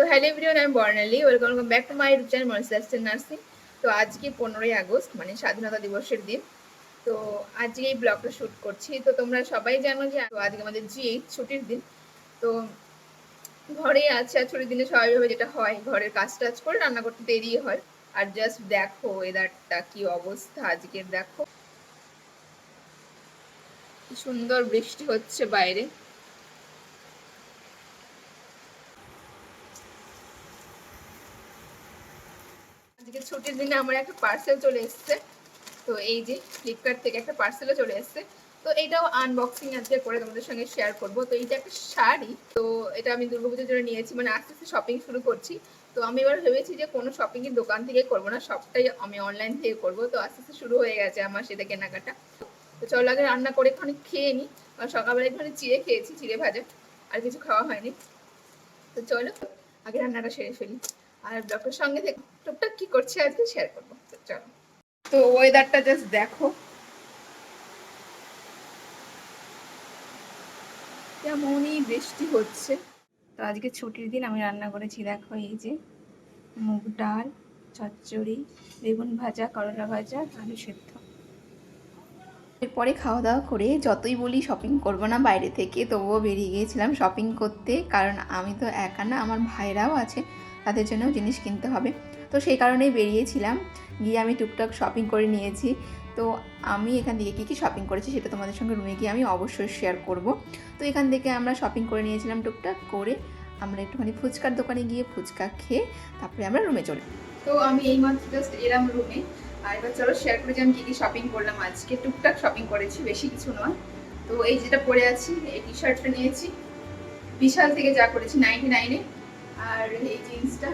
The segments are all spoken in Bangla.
তো হ্যালো ভিডিও আমি Barnali welcome welcome back to my YouTube channel মনসাস্টেন nursing তো আজকে পনেরোই আগস্ট মানে স্বাধীনতা দিবসের দিন। তো আজকে এই ব্লগটা শ্যুট করছি। তো তোমরা সবাই জানো যে আজকে আমাদের জি ছুটির দিন। তো ঘরে আছে আর ছুটির দিনে স্বাভাবিকভাবে যেটা হয়, ঘরের কাজ টাজ করে রান্না করতে দেরি হয়। আর জাস্ট দেখো ওয়েদারটা কি অবস্থা আজকের, দেখো। সুন্দর বৃষ্টি হচ্ছে বাইরে। আজকে ছুটির দিনে আমার একটা পার্সেল চলে এসেছে। তো এই যে ফ্লিপকার্ট থেকে একটা পার্সেলও চলে এসেছে। তো এটাও আনবক্সিং আজকে করে তোমাদের সঙ্গে শেয়ার করব। তো এইটা একটা শাড়ি। তো এটা আমি দুর্গাপুজোর জন্য নিয়েছি। মানে আস্তে আস্তে শপিং শুরু করছি। তো আমি এবার ভেবেছি যে কোনো শপিং এর দোকান থেকে করব না। সবটাই আমি অনলাইন থেকে করব। তো আস্তে আস্তে শুরু হয়ে গেছে আমার সেটা কেনাকাটা। তো চলো আগে রান্না করে খানিক খেয়ে নিই কারণ সকালবেলা একটুখানি চিড়ে খেয়েছি, চিড়ে ভাজা। আর কিছু খাওয়া হয়নি। তো চলো আগে রান্নাটা সেরে ফেলি। আর ব্লগের সঙ্গে থেকে টুকটাক কি করছে আজকে শেয়ার করব। চলো। তো ওয়েদারটা জাস্ট দেখো। কেমনই বৃষ্টি হচ্ছে। তো আজকে ছুটির দিন, আমি রান্না করেছি, দেখো এই যে মুগ ডাল, চচ্চড়ি, বেগুন ভাজা, করলা ভাজা, আলু সেদ্ধ। এরপরে খাওয়া দাওয়া করে যতই বলি শপিং করব না বাইরে থেকে, তবুও বেরিয়ে গিয়েছিলাম শপিং করতে। কারণ আমি তো একা না, আমার ভাইরাও আছে, তাদের জন্য জিনিস কিনতে হবে। তো সেই কারণেই বেরিয়েছিলাম। গিয়ে আমি টুকটাক শপিং করে নিয়েছি। তো আমি এখান থেকে কী কী শপিং করেছি সেটা তোমাদের সঙ্গে রুমে গিয়ে আমি অবশ্যই শেয়ার করব। তো এখান থেকে আমরা শপিং করে নিয়েছিলাম টুকটাক করে। আমরা একটুখানি ফুচকার দোকানে গিয়ে ফুচকা খেয়ে তারপরে আমরা রুমে চলি। তো আমি এই মাত্র জাস্ট এলাম রুমে আর এবার চলো শেয়ার করে যে আমি কী কী শপিং করলাম আজকে। টুকটাক শপিং করেছি, বেশি কিছু নয়। তো এই যেটা পরে আছি, এই টি শার্টটা নিয়েছি। বিশাল থেকে যা করেছি নাইনটি নাইনে আর এই জিন্সটা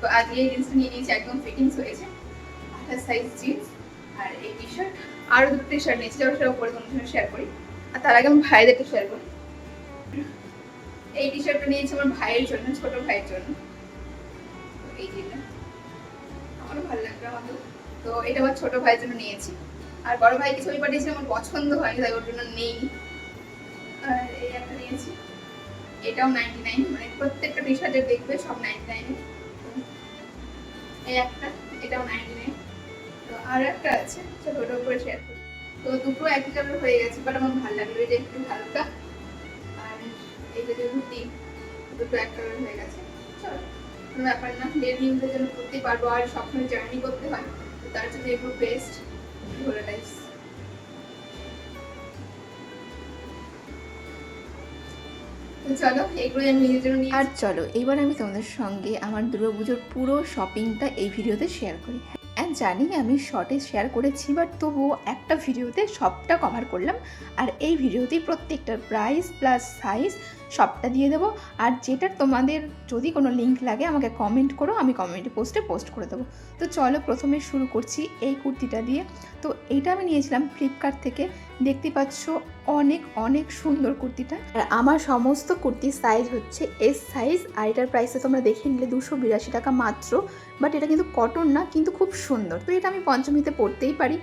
তো আজকে এই জিন্সটা নিয়ে নিয়েছি, একদম ফিটিংস হয়েছে। আঠাশ সাইজ জিন্স আর এই টি শার্ট আরও দুটো টি শার্ট নিয়েছি যেটা সেটা পরে তোমার সঙ্গে শেয়ার করি। আর তার আগে আমি ভাইদেরকে শেয়ার করি। এই টি শার্টটা নিয়েছি আমার ভাইয়ের জন্য, ছোট ভাইয়ের জন্য। এটা আমার ছোট ভাইয়ের জন্য নিয়েছি। আর বড় ভাইকে ছবি পাঠিয়েছি, আমার পছন্দ হয়নি, তাই ওর জন্য নেই। আর এই একটা নিয়েছি। এটাও নাইনটি নাইন মানে প্রত্যেকটা টি শার্টের দেখবে সব নাইনটি নাইনে এই একটা, এটাও নাইনটি নাইন তো আর একটা আছে চলো ওটার উপরে শেয়ার করি। তো দুটো একই কালার হয়ে গেছে বাট আমার ভালো লাগল, এটা একটু হালকা। আর এইটা যে ধুতি, দুটো এক কালার হয়ে গেছে। চলো, কোনো ব্যাপার না ডেলি ইউজের জন্য করতেই পারব, আর সবসময় জার্নি করতে হয়। তার জন্য এগুলো বেস্ট ভোলা জন্য আর চলো, এবার আমি তোমাদের সঙ্গে আমার দুর্গাপুজোর পুরো শপিংটা এই ভিডিওতে শেয়ার করি। হ্যাঁ জানি আমি শর্টে শেয়ার করেছি বাট তবুও একটা ভিডিওতে সবটা কভার করলাম। আর এই ভিডিওতেই প্রত্যেকটার প্রাইস প্লাস সাইজ সবটা দিয়ে দেবো। আর যেটার তোমাদের যদি কোনো লিঙ্ক লাগে, আমাকে কমেন্ট করো, আমি কমেন্টে পোস্টে পোস্ট করে দেবো। তো চলো প্রথমে শুরু করছি এই কুর্তিটা দিয়ে। তো এইটা আমি নিয়েছিলাম ফ্লিপকার্ট থেকে। দেখতে পাচ্ছ অনেক অনেক সুন্দর কুর্তিটা। আর আমার সমস্ত কুর্তির সাইজ হচ্ছে এস সাইজ আর এটার প্রাইসে তোমরা দেখে নিলে দুশো বিরাশি টাকা মাত্র। বাট এটা কিন্তু কটন না, কিন্তু খুব সুন্দর। তো এটা আমি পঞ্চমীতে পরতেই পারি।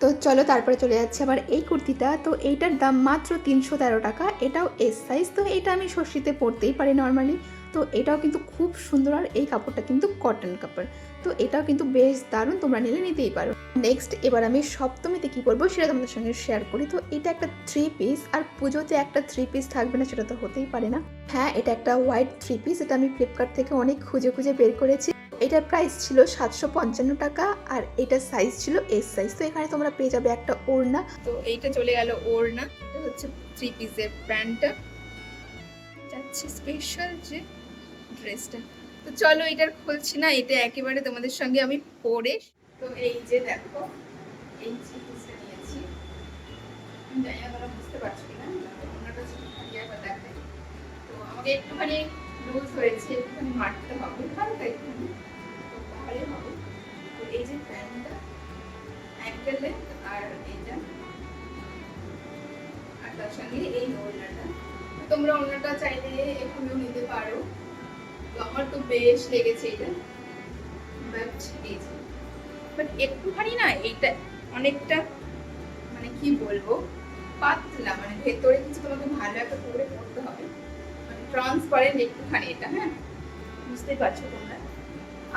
তো চলো তারপরে চলে যাচ্ছে আবার এই কুর্তিটা। তো এইটার দাম মাত্র তিনশো তেরো টাকা। এটাও এস সাইজ তো এটা আমি ষষ্ঠীতে পরতেই পারি নর্মালি তো এটাও কিন্তু খুব সুন্দর আর এই কাপড়টা কিন্তু কটন কাপড়। তো এটাও কিন্তু বেশ দারুণ, তোমরা নিলে নিতেই পারো। নেক্সট এবার আমি সপ্তমীতে কী করব সেটা তোমাদের সঙ্গে শেয়ার করি। তো এটা একটা থ্রি পিস আর পুজোতে একটা থ্রি পিস থাকবে না, সেটা তো হতেই পারে না। হ্যাঁ এটা একটা হোয়াইট থ্রি পিস এটা আমি ফ্লিপকার্ট থেকে অনেক খুঁজে খুঁজে বের করেছি। এটার প্রাইস ছিল সাতশো পঞ্চান্ন টাকা আর এটার সাইজ ছিল এস সাইজ তো এখানে তোমরা পেয়ে যাবে একটা ওড়না। তো এইটা চলে গেল ওড়না। এটা হচ্ছে থ্রি পিসের প্যান্টটা। যাচ্ছে স্পেশাল যে ড্রেসটা তো চলো এটার খুলছি না এটা একেবারে তোমাদের সঙ্গে আমি পরে। তো এই যে দেখো, এই বুঝতে একটুখানি লুজ হয়েছে, একটুখানি মারতে হবে। হালকা একটুখানি। তোমরা চাইলে নিতে পারো। তো আমার তো বেশ লেগেছে এটা। একটুখানি না এইটা অনেকটা মানে কি বলব? পাতলা মানে ভেতরে কিছু তোমাকে ভালো একটা করে পড়তে হবে। মানে ট্রান্সপারেন্ট একটুখানি এটা হ্যাঁ? বুঝতেই পারছ তোমরা?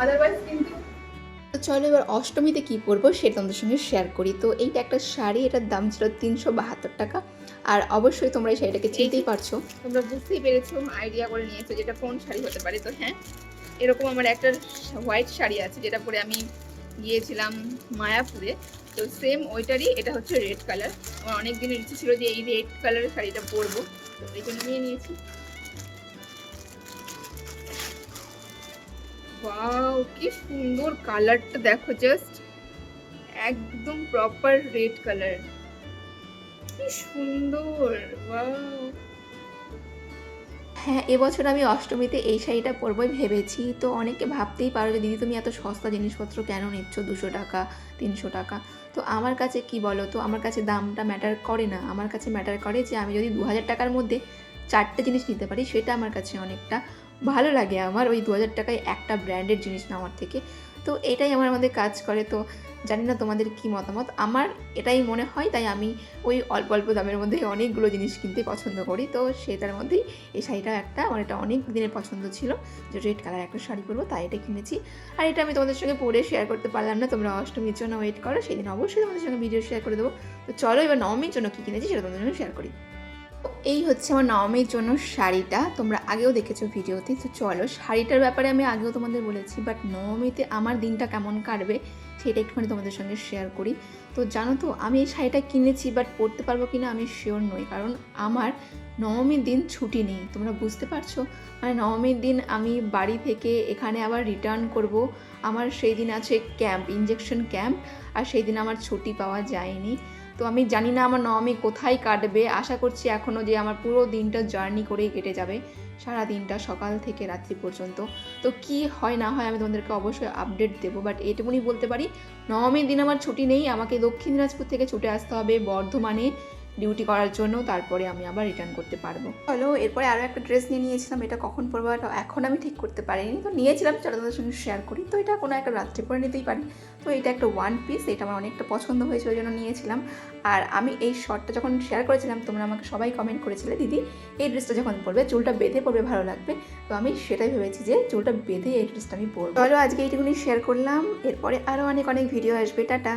আদারওয়াইজ কিন্তু চলো এবার অষ্টমীতে কী পরবো সেটা তোমাদের সঙ্গে শেয়ার করি। তো এইটা একটা শাড়ি এটার দাম ছিল তিনশো বাহাত্তর টাকা। আর অবশ্যই তোমরা এই শাড়িটাকে চিনতেই পারছ। তোমরা বুঝতেই পেরেছ আইডিয়া করে নিয়েছো যেটা কোন শাড়ি হতে পারে। তো হ্যাঁ এরকম আমার একটা হোয়াইট শাড়ি আছে যেটা পরে আমি গিয়েছিলাম মায়াপুরে। তো সেম ওইটারই এটা হচ্ছে রেড কালার আমার অনেক দিনের ইচ্ছে ছিল যে এই রেড কালারের শাড়িটা পরবো। তো এই জন্য নিয়ে নিয়েছি। ওয়াও কি সুন্দর কালারটা দেখো জাস্ট একদম প্রপার রেড কালার কি সুন্দর ওয়াও হ্যাঁ এবছর আমি অষ্টমীতে এই শাড়িটা পরবই ভেবেছি। তো অনেকে ভাবতেই পারো যে দিদি, তুমি এত সস্তা জিনিসপত্র কেন নিচ্ছ? দুশো টাকা, তিনশো টাকা? তো আমার কাছে কি বলো? তো আমার কাছে দামটা ম্যাটার করে না। আমার কাছে ম্যাটার করে যে আমি যদি দু হাজার টাকার মধ্যে চারটে জিনিস নিতে পারি, সেটা আমার কাছে অনেকটা ভালো লাগে আমার ওই দু হাজার টাকায় একটা ব্র্যান্ডেড জিনিস নেওয়ার থেকে। তো এটাই আমার মধ্যে কাজ করে। তো জানি না তোমাদের কি মতামত। আমার এটাই মনে হয়, তাই আমি ওই অল্প অল্প দামের মধ্যে অনেকগুলো জিনিস কিনতে পছন্দ করি। তো সেটার মধ্যেই এই শাড়িটা একটা, আমার এটা অনেক দিনের পছন্দ ছিল। যে রেড কালার একটা শাড়ি পরবো, তাই এটা কিনেছি। আর এটা আমি তোমাদের সঙ্গে পরে শেয়ার করতে পারলাম না, তোমরা অষ্টমীর জন্য ওয়েট করো, সেদিন অবশ্যই তোমাদের সঙ্গে ভিডিও শেয়ার করে দেবো। তো চলো এবার নবমীর জন্য কী কিনেছি সেটা তোমাদের সঙ্গে শেয়ার করি। এই হচ্ছে আমার নবমীর জন্য শাড়িটা। তোমরা আগেও দেখেছ ভিডিওতে, তো চলো শাড়িটার ব্যাপারে আমি আগেও তোমাদের বলেছি বাট নবমীতে আমার দিনটা কেমন কাটবে সেটা একটুখানি তোমাদের সঙ্গে শেয়ার করি। তো জানো তো, আমি এই শাড়িটা কিনেছি বাট পরতে পারব কি না আমি শিওর নই, কারণ আমার নবমীর দিন ছুটি নেই, তোমরা বুঝতে পারছ? মানে নবমীর দিন আমি বাড়ি থেকে এখানে আবার রিটার্ন করব, আমার সেই দিন আছে ক্যাম্প ইঞ্জেকশন ক্যাম্প আর সেই দিন আমার ছুটি পাওয়া যায়নি। তো আমি জানি না আমার নবমী কোথায় কাটবে। আশা করছি এখনও যে আমার পুরো দিনটা জার্নি করেই কেটে যাবে, সারা দিনটা সকাল থেকে রাত্রি পর্যন্ত। তো কি হয় না হয় আমি তোমাদেরকে অবশ্যই আপডেট দেবো বাট এটুকুনি বলতে পারি নবমীর দিন আমার ছুটি নেই, আমাকে দক্ষিণ দিনাজপুর থেকে ছুটে আসতে হবে বর্ধমানে। ডিউটি করার জন্য তারপরে আমি আবার রিটার্ন করতে পারব। চলো, এরপরে আরও একটা ড্রেস নিয়ে নিয়েছিলাম, এটা কখন পরবো এটা এখন আমি ঠিক করতে পারিনি। তো নিয়েছিলাম, চলো তোমাদের সঙ্গে শেয়ার করি। তো এটা কোনো একটা রাত্রে পরে নিতেই পারি। তো এটা একটা ওয়ান পিস এটা আমার অনেকটা পছন্দ হয়েছে, ওই জন্য নিয়েছিলাম। আর আমি এই শর্টটা যখন শেয়ার করেছিলাম, তোমরা আমাকে সবাই কমেন্ট করেছিলে, দিদি, এই ড্রেসটা যখন পরবে, চুলটা বেঁধে পরবে ভালো লাগবে। তো আমি সেটাই ভেবেছি যে চুলটা বেঁধে এই ড্রেসটা আমি পরবো। চলো, আজকে এইটুকুনি শেয়ার করলাম। এরপরে আরও অনেক অনেক ভিডিও আসবে। টাটা!